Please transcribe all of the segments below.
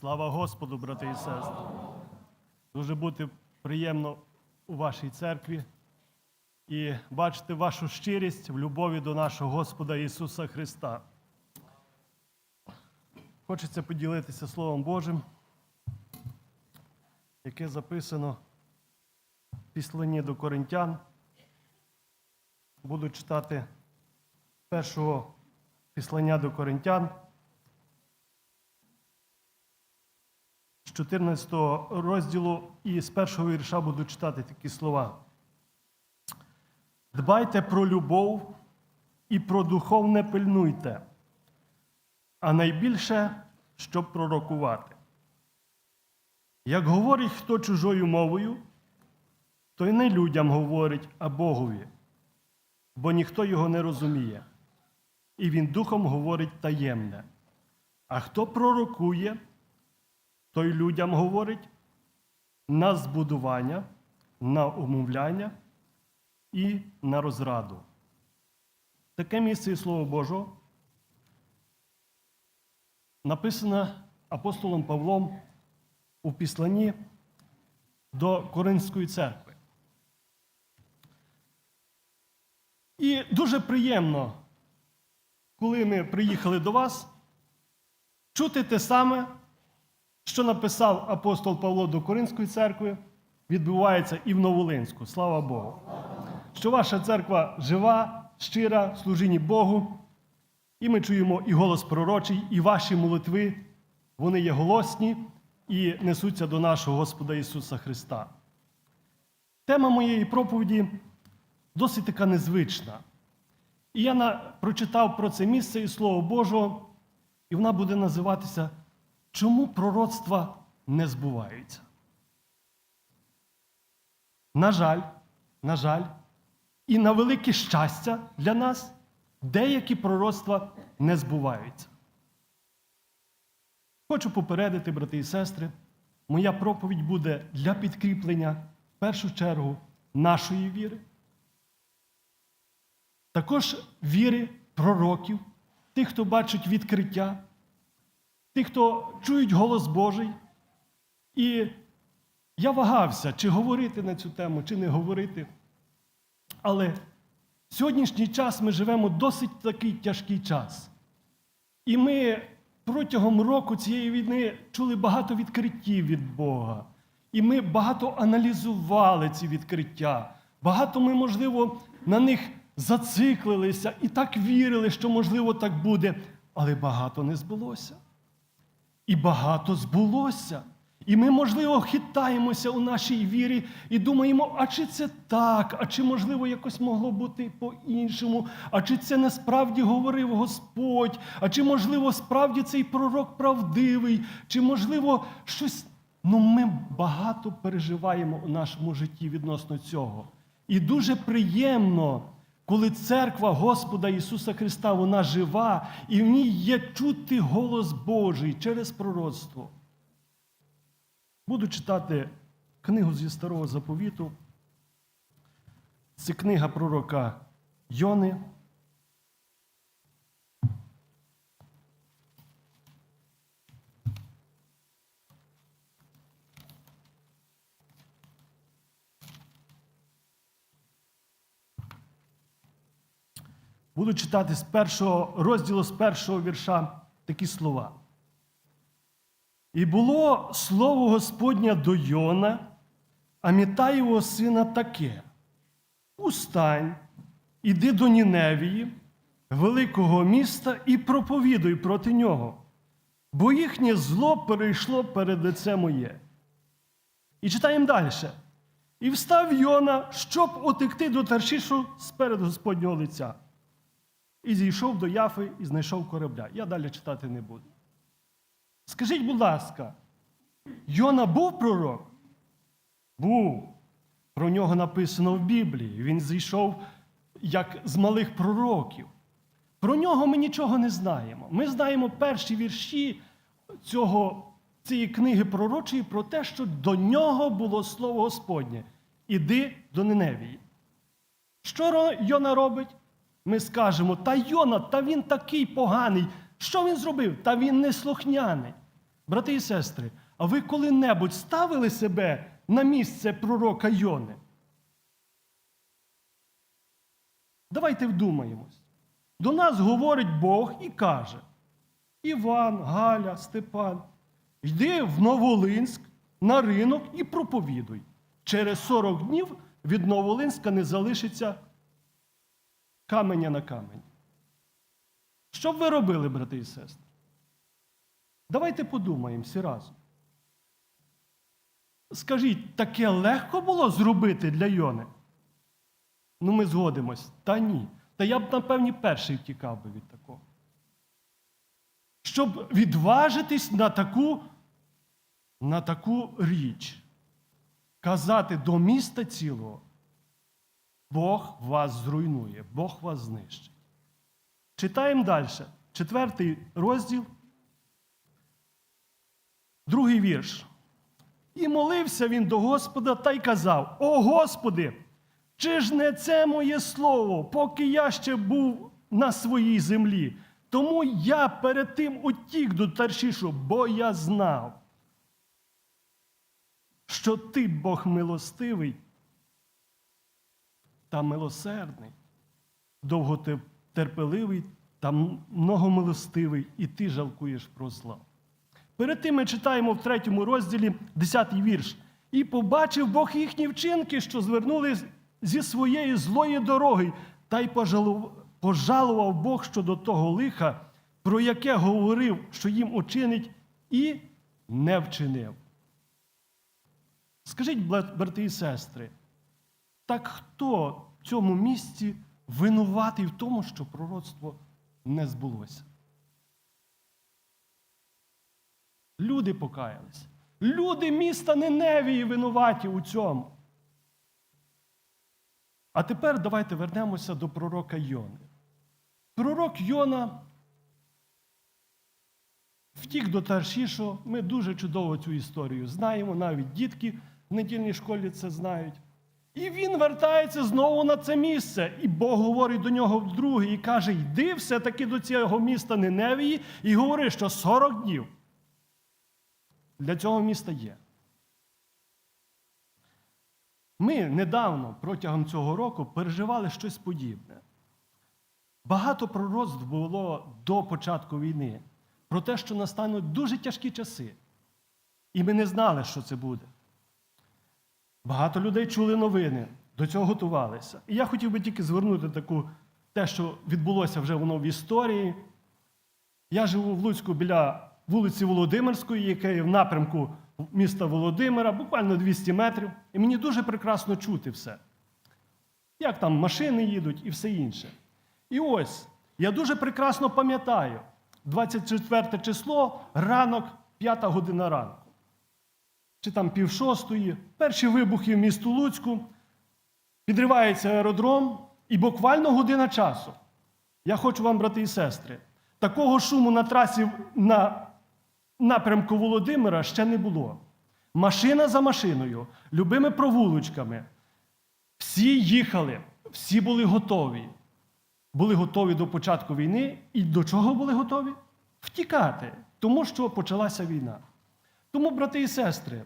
Слава Господу, брати і сестри. Дуже бути приємно у вашій церкві і бачити вашу щирість в любові до нашого Господа Ісуса Христа. Хочеться поділитися Словом Божим, яке записано в післанні до Коринтян. Буду читати першого післання до Коринтян. 14 розділу і з першого вірша буду читати такі слова. Дбайте про любов і про духовне пильнуйте, а найбільше, щоб пророкувати. Як говорить хто чужою мовою, то й не людям говорить, а Богові, бо ніхто його не розуміє, і він духом говорить таємне. А хто пророкує, той людям говорить на збудування, на умовляння і на розраду. Таке місце і Слово Божого написано апостолом Павлом у післанні до Коринської церкви. І дуже приємно, коли ми приїхали до вас, чути те саме що написав апостол Павло до Коринської церкви, відбувається і в Новолинську. Слава Богу. Що ваша церква жива, щира, в служінні Богу. І ми чуємо і голос пророчий, і ваші молитви, вони є голосні і несуться до нашого Господа Ісуса Христа. Тема моєї проповіді досить така незвична. І я прочитав про це місце і Слово Божого, і вона буде називатися Чому пророцтва не збуваються? На жаль, на жаль, і на велике щастя для нас деякі пророцтва не збуваються. Хочу попередити, брати і сестри, моя проповідь буде для підкріплення в першу чергу нашої віри, також віри пророків, тих, хто бачить відкриття тих, хто чують голос Божий. І я вагався, чи говорити на цю тему, чи не говорити. Але в сьогоднішній час ми живемо досить такий тяжкий час. І ми протягом року цієї війни чули багато відкриттів від Бога. І ми багато аналізували ці відкриття. Багато ми, можливо, на них зациклилися і так вірили, що, можливо, так буде, але багато не збулося. І багато збулося. І ми, можливо, хитаємося у нашій вірі і думаємо, а чи це так, а чи, можливо, якось могло бути по-іншому, а чи це насправді говорив Господь, а чи, можливо, справді цей пророк правдивий, чи, можливо, щось. Ну, ми багато переживаємо у нашому житті відносно цього. І дуже приємно коли церква Господа Ісуса Христа, вона жива, і в ній є чути голос Божий через пророцтво. Буду читати книгу зі старого заповіту. Це книга пророка Йони. Буду читати з першого розділу, з першого вірша такі слова. І було слово Господня до Йона, Амітаєвого сина таке: Устань, іди до Ніневії, великого міста, і проповідуй проти нього, бо їхнє зло перейшло перед лице моє. І читаємо далі. І встав Йона, щоб отекти до Таршишу сперед Господнього лиця. І зійшов до Яфи і знайшов корабля. Я далі читати не буду. Скажіть, будь ласка, Йона був пророк? Був. Про нього написано в Біблії. Він зійшов як з малих пророків. Про нього ми нічого не знаємо. Ми знаємо перші вірші цього, цієї книги пророчої про те, що до нього було слово Господнє. Іди до Неневії. Що Йона робить? Ми скажемо, та Йона, та він такий поганий. Що він зробив? Та він не слухняний. Брати і сестри, а ви коли-небудь ставили себе на місце пророка Йони? Давайте вдумаємось. До нас говорить Бог і каже: Іван, Галя, Степан, йди в Новолинськ на ринок і проповідуй. Через 40 днів від Новолинська не залишиться каменя на камені. Що б ви робили, брати і сестри? Давайте подумаємо всі разом. Скажіть, таке легко було зробити для Йони? Ну, ми згодимось. Та ні. Та я б, напевні, перший втікав би від такого. Щоб відважитись на таку, на таку річ, казати до міста цілого, Бог вас зруйнує, Бог вас знищить. Читаємо далі. Четвертий розділ, другий вірш. І молився він до Господа та й казав: О Господи, чи ж не це моє слово, поки я ще був на своїй землі? Тому я перед тим утік до Таршішу, бо я знав, що ти Бог милостивий та милосердний, довготерпеливий та многомилостивий, і ти жалкуєш про зла. Перед тим ми читаємо в третьому розділі 10-й вірш. І побачив Бог їхні вчинки, що звернули зі своєї злої дороги, та й пожалував, Бог щодо того лиха, про яке говорив, що їм учинить, і не вчинив. Скажіть, брати і сестри, так хто в цьому місці винуватий в тому, що пророцтво не збулося? Люди покаялись. Люди міста Неневії винуваті у цьому. А тепер давайте вернемося до пророка Йони. Пророк Йона втік до Таршішу. Ми дуже чудово цю історію знаємо, навіть дітки в недільній школі це знають. І він вертається знову на це місце. І Бог говорить до нього вдруге і каже: йди все-таки до цього міста Неневії і говори, що 40 днів для цього міста є. Ми недавно протягом цього року переживали щось подібне. Багато пророцтв було до початку війни про те, що настануть дуже тяжкі часи. І ми не знали, що це буде. Багато людей чули новини, до цього готувалися. І я хотів би тільки звернути таку, те, що відбулося вже воно в історії. Я живу в Луцьку біля вулиці Володимирської, яка є в напрямку міста Володимира, буквально 200 метрів. І мені дуже прекрасно чути все. Як там машини їдуть і все інше. І ось, я дуже прекрасно пам'ятаю, 24 число, ранок, 5 година ранку. Чи там пів шостої, перші вибухи в місту Луцьку, підривається аеродром, і буквально година часу. Я хочу вам, брати і сестри, такого шуму на трасі на напрямку Володимира ще не було. Машина за машиною, любими провулочками. Всі їхали, всі були готові. Були готові до початку війни. І до чого були готові? Втікати, тому що почалася війна. Тому, брати і сестри,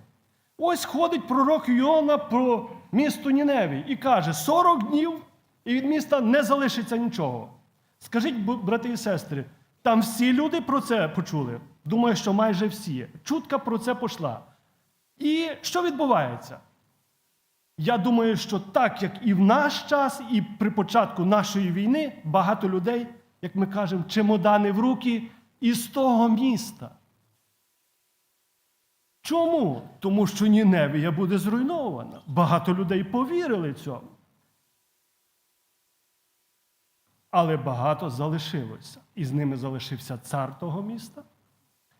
ось ходить пророк Йона про місто Ніневі і каже: 40 днів, і від міста не залишиться нічого. Скажіть, брати і сестри, там всі люди про це почули? Думаю, що майже всі. Чутка про це пішла. І що відбувається? Я думаю, що так, як і в наш час, і при початку нашої війни, багато людей, як ми кажемо, чемодани в руки із того міста. Чому? Тому що Ніневія буде зруйнована. Багато людей повірили цьому. Але багато залишилося. І з ними залишився цар того міста.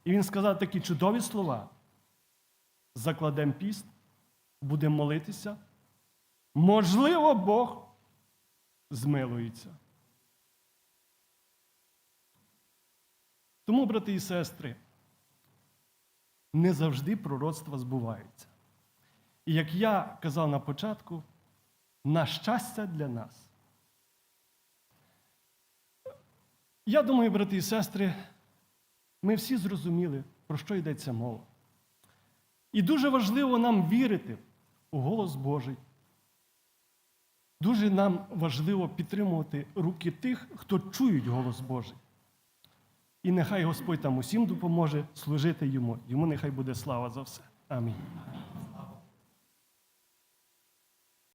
І він сказав такі чудові слова: закладемо піст, будемо молитися. Можливо, Бог змилується. Тому, брати і сестри, не завжди пророцтва збуваються. І як я казав на початку, на щастя для нас. Я думаю, брати і сестри, ми всі зрозуміли, про що йдеться мова. І дуже важливо нам вірити у голос Божий. Дуже нам важливо підтримувати руки тих, хто чують голос Божий. І нехай Господь там усім допоможе служити йому. Йому нехай буде слава за все. Амінь.